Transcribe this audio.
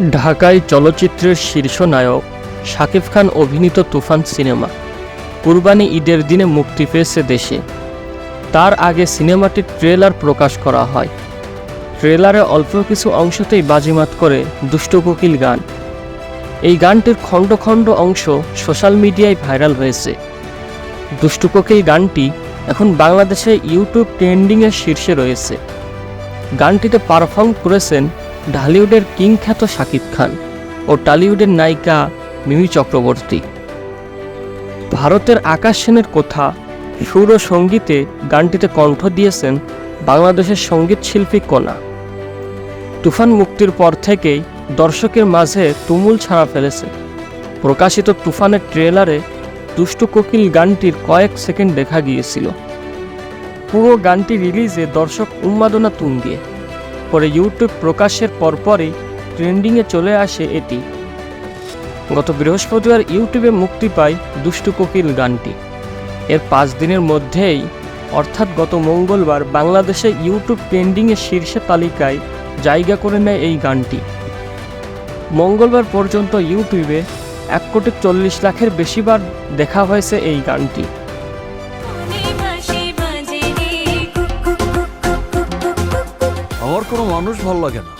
ঢাকায় চলচ্চিত্রের শীর্ষ নায়ক শাকিব খান অভিনীত তুফান সিনেমা। কুরবানি ঈদের দিনে মুক্তি পেয়েছে দেশে। তার আগে সিনেমাটির ট্রেলার প্রকাশ করা হয়। ট্রেলারে অল্প কিছু অংশতেই বাজিমাত করে দুষ্ট কোকিল গান। এই গানটির খণ্ড খণ্ড অংশ সোশ্যাল মিডিয়ায় ভাইরাল হয়েছে। দুষ্টু কোকিল গানটি এখন বাংলাদেশে ইউটিউব ট্রেন্ডিংয়ের শীর্ষে রয়েছে। গানটিতে পারফর্ম করেছেন ঢালিউডের কিং খ্যাত শাকিব খান ও টলিউডের নায়িকা মিমি চক্রবর্তী। ভারতের আকাশ সেনের কথা সুর ও সঙ্গীতে গানটিতে কণ্ঠ দিয়েছেন বাংলাদেশের সংগীত শিল্পী কণা। তুফান মুক্তির পর থেকেই দর্শকের মাঝে তুমুল ছাড়া ফেলেছে। প্রকাশিত তুফানের ট্রেলারে দুষ্টু কোকিল গানটির কয়েক সেকেন্ড দেখা গিয়েছিল। পুরো গানটি রিলিজে দর্শক উন্মাদনা তুঙ্গে। পরে ইউটিউব প্রকাশের পরপরই ট্রেন্ডিংয়ে চলে আসে এটি। গত বৃহস্পতিবার ইউটিউবে মুক্তি পায় দুষ্টু কোকিল গানটি। এর পাঁচ দিনের মধ্যেই, অর্থাৎ গত মঙ্গলবার, বাংলাদেশে ইউটিউব ট্রেন্ডিংয়ের শীর্ষে তালিকায় জায়গা করে নেয় এই গানটি। মঙ্গলবার পর্যন্ত ইউটিউবে এক কোটি চল্লিশ লাখের বেশিবার দেখা হয়েছে এই গানটি। আমার কোনো মানুষ ভালো লাগে না।